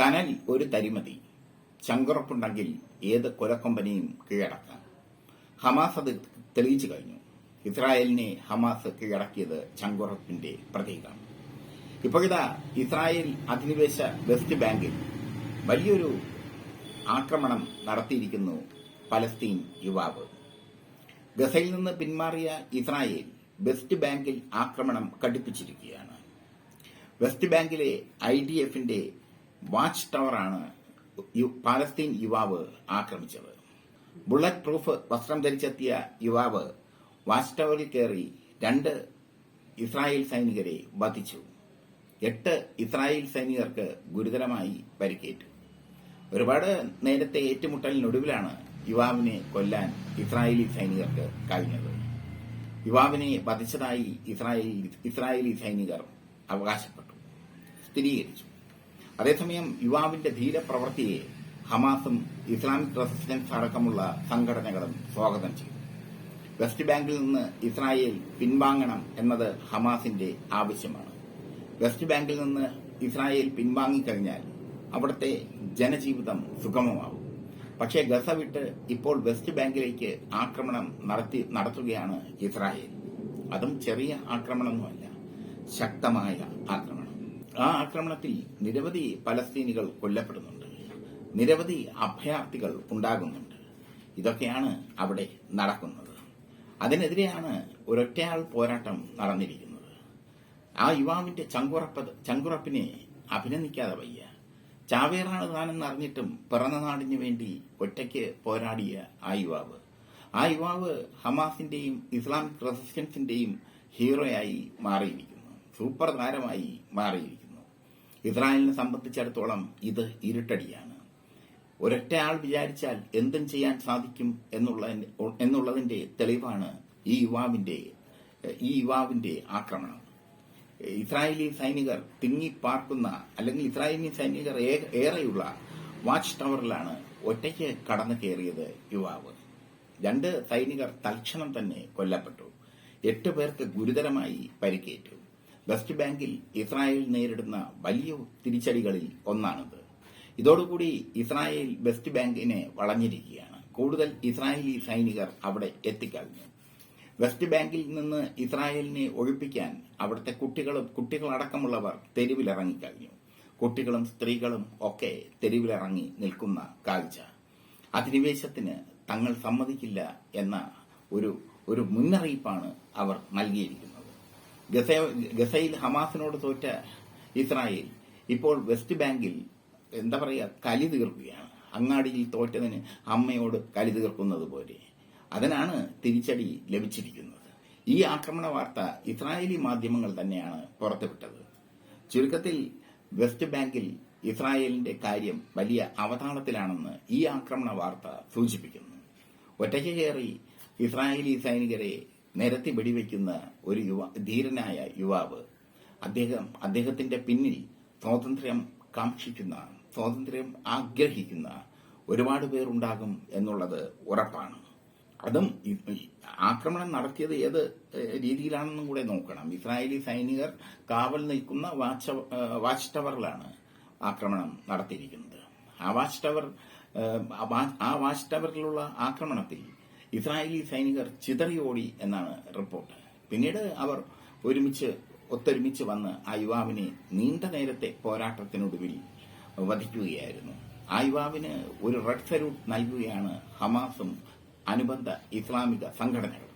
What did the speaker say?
കനൽ ഒരു തരിമതി. ചങ്കുറപ്പുണ്ടെങ്കിൽ ഏത് കൊലക്കമ്പനിയും കീഴടക്കാം. ഹമാസ് അത് തെളിയിച്ചു കഴിഞ്ഞു. ഇസ്രായേലിനെ ഹമാസ് കീഴടക്കിയത് ചങ്കുറപ്പിന്റെ പ്രതീകമാണ്. ഇപ്പോഴിതാ ഇസ്രായേൽ അധിനിവേശ വെസ്റ്റ് ബാങ്കിൽ വലിയൊരു ആക്രമണം നടത്തിയിരിക്കുന്നു പലസ്തീൻ യുവാവ്. ഗസയിൽ നിന്ന് പിന്മാറിയ ഇസ്രായേൽ വെസ്റ്റ് ബാങ്കിൽ ആക്രമണം കടുപ്പിച്ചിരിക്കുകയാണ്. വെസ്റ്റ് ബാങ്കിലെ ഐ ഡി എഫിന്റെ വാച്ച് ടവറാണ് പാലസ്തീൻ യുവാവ് ആക്രമിച്ചത്. ബുള്ളറ്റ് പ്രൂഫ് വസ്ത്രം ധരിച്ചെത്തിയ യുവാവ് വാച്ച് ടവറിൽ കയറി രണ്ട് ഇസ്രായേൽ സൈനികരെ വധിച്ചു. എട്ട് ഇസ്രായേൽ സൈനികർക്ക് ഗുരുതരമായി പരിക്കേറ്റു. ഒരുപാട് നേരത്തെ ഏറ്റുമുട്ടലിനൊടുവിലാണ് യുവാവിനെ കൊല്ലാൻ ഇസ്രായേലി സൈനികർക്ക് കഴിഞ്ഞത്. യുവാവിനെ വധിച്ചതായി ഇസ്രായേലി ഇസ്രായേലി സൈനികർ അവകാശപ്പെട്ടു. സ്ഥിരീകരിച്ചു. അതേസമയം യുവാവിന്റെ ധീരപ്രവൃത്തിയെ ഹമാസും ഇസ്ലാമിക് റെസിസ്റ്റൻസ് അടക്കമുള്ള സംഘടനകളും സ്വാഗതം ചെയ്തു. വെസ്റ്റ് ബാങ്കിൽ നിന്ന് ഇസ്രായേൽ പിൻവാങ്ങണം എന്നത് ഹമാസിന്റെ ആവശ്യമാണ്. വെസ്റ്റ് ബാങ്കിൽ നിന്ന് ഇസ്രായേൽ പിൻവാങ്ങിക്കഴിഞ്ഞാൽ അവിടുത്തെ ജനജീവിതം സുഗമമാവും പക്ഷേ ഗസ വിട്ട് ഇപ്പോൾ വെസ്റ്റ് ബാങ്കിലേക്ക് ആക്രമണം നടത്തി നടത്തുകയാണ് ഇസ്രായേൽ. അതും ചെറിയ ആക്രമണമൊന്നുമല്ല ശക്തമായ ആക്രമണം. ആ ആക്രമണത്തിൽ നിരവധി പലസ്തീനികൾ കൊല്ലപ്പെടുന്നുണ്ട്. നിരവധി അഭയാർത്ഥികൾ ഉണ്ടാകുന്നുണ്ട്. ഇതൊക്കെയാണ് അവിടെ നടക്കുന്നത്. അതിനെതിരെയാണ് ഒരൊറ്റയാൾ പോരാട്ടം നടന്നിരിക്കുന്നത്. ആ യുവാവിന്റെ ചങ്കുറപ്പ് ചങ്കുറപ്പിനെ അഭിനന്ദിക്കാതെ വയ്യ. ചാവേറാണ് താനെന്ന് അറിഞ്ഞിട്ടും പിറന്ന നാടിനു വേണ്ടി ഒറ്റയ്ക്ക് പോരാടിയ ആ യുവാവ്. ആ യുവാവ് ഹമാസിന്റെയും ഇസ്ലാമിക് റെസിസ്റ്റൻസിന്റെയും ഹീറോയായി മാറിയിരിക്കുന്നു. സൂപ്പർ താരമായി മാറിയിരിക്കുന്നു. ഇസ്രായേലിനെ സംബന്ധിച്ചിടത്തോളം ഇത് ഇരുട്ടടിയാണ്. ഒരൊറ്റയാൾ വിചാരിച്ചാൽ എന്തും ചെയ്യാൻ സാധിക്കും എന്നുള്ളതിന്റെ എന്നുള്ളതിന്റെ തെളിവാണ് ഈ യുവാവിന്റെ ഈ യുവാവിന്റെ ആക്രമണം. ഇസ്രായേലി സൈനികർ തിങ്ങിപ്പാർക്കുന്ന അല്ലെങ്കിൽ ഇസ്രായേലി സൈനികർ ഏറെയുള്ള വാച്ച് ടവറിലാണ് ഒറ്റയ്ക്ക് കടന്നു കയറിയത് യുവാവ്. രണ്ട് സൈനികർ തൽക്ഷണം തന്നെ കൊല്ലപ്പെട്ടു. എട്ട് പേർക്ക് ഗുരുതരമായി പരിക്കേറ്റു. വെസ്റ്റ് ബാങ്കിൽ ഇസ്രായേൽ നേരിടുന്ന വലിയ തിരിച്ചടികളിൽ ഒന്നാണിത്. ഇതോടുകൂടി ഇസ്രായേൽ വെസ്റ്റ് ബാങ്കിനെ വളഞ്ഞിരിക്കുകയാണ്. കൂടുതൽ ഇസ്രായേലി സൈനികർ അവിടെ എത്തിക്കഴിഞ്ഞു. വെസ്റ്റ് ബാങ്കിൽ നിന്ന് ഇസ്രായേലിനെ ഒഴിപ്പിക്കാൻ അവിടുത്തെ കുട്ടികളും കുട്ടികളടക്കമുള്ളവർ തെരുവിലിറങ്ങിക്കഴിഞ്ഞു. കുട്ടികളും സ്ത്രീകളും ഒക്കെ തെരുവിലിറങ്ങി നിൽക്കുന്ന കാഴ്ച. അധിനിവേശത്തിന് തങ്ങൾ സമ്മതിക്കില്ല എന്ന ഒരു ഒരു മുന്നറിയിപ്പാണ് അവർ നൽകിയിരിക്കുന്നത്. ഗസയിൽ ഹമാസിനോട് തോറ്റ ഇസ്രായേൽ ഇപ്പോൾ വെസ്റ്റ് ബാങ്കിൽ എന്താ പറയുക കലി തീർക്കുകയാണ്. അങ്ങാടിയിൽ തോറ്റതിന് അമ്മയോട് കലി തീർക്കുന്നത് പോലെ. അതിനാണ് തിരിച്ചടി ലഭിച്ചിരിക്കുന്നത്. ഈ ആക്രമണ വാർത്ത ഇസ്രായേലി മാധ്യമങ്ങൾ തന്നെയാണ് പുറത്തുവിട്ടത്. ചുരുക്കത്തിൽ വെസ്റ്റ് ബാങ്കിൽ ഇസ്രായേലിന്റെ കാര്യം വലിയ അവതാളത്തിലാണെന്ന് ഈ ആക്രമണ വാർത്ത സൂചിപ്പിക്കുന്നു. ഒറ്റയ്ക്ക് കയറി ഇസ്രായേലി സൈനികരെ നിരത്തി വെടിവെക്കുന്ന ഒരു യുവ ധീരനായ യുവാവ് അദ്ദേഹം അദ്ദേഹത്തിന്റെ പിന്നിൽ സ്വാതന്ത്ര്യം കാക്ഷിക്കുന്ന സ്വാതന്ത്ര്യം ആഗ്രഹിക്കുന്ന ഒരുപാട് പേരുണ്ടാകും എന്നുള്ളത് ഉറപ്പാണ്. അതും ആക്രമണം നടത്തിയത് ഏത് രീതിയിലാണെന്നും കൂടെ നോക്കണം. ഇസ്രായേലി സൈനികർ കാവൽ നിൽക്കുന്ന വാച്ച് ടവറിലാണ് ആക്രമണം നടത്തിയിരിക്കുന്നത്. ആ വാച്ച് ടവർ ആ വാച്ച് ടവറിലുള്ള ആക്രമണത്തിൽ ഇസ്രായേലി സൈനികർ ചിതറിയോടി എന്നാണ് റിപ്പോർട്ട്. പിന്നീട് അവർ ഒരുമിച്ച് ഒത്തൊരുമിച്ച് വന്ന് ആ യുവാവിനെ നീണ്ട നേരത്തെ പോരാട്ടത്തിനൊടുവിൽ വധിക്കുകയായിരുന്നു. ആ യുവാവിന് ഒരു റെഡ് സല്യൂട്ട് നൽകുകയാണ് ഹമാസും അനുബന്ധ ഇസ്ലാമിക സംഘടനകളും.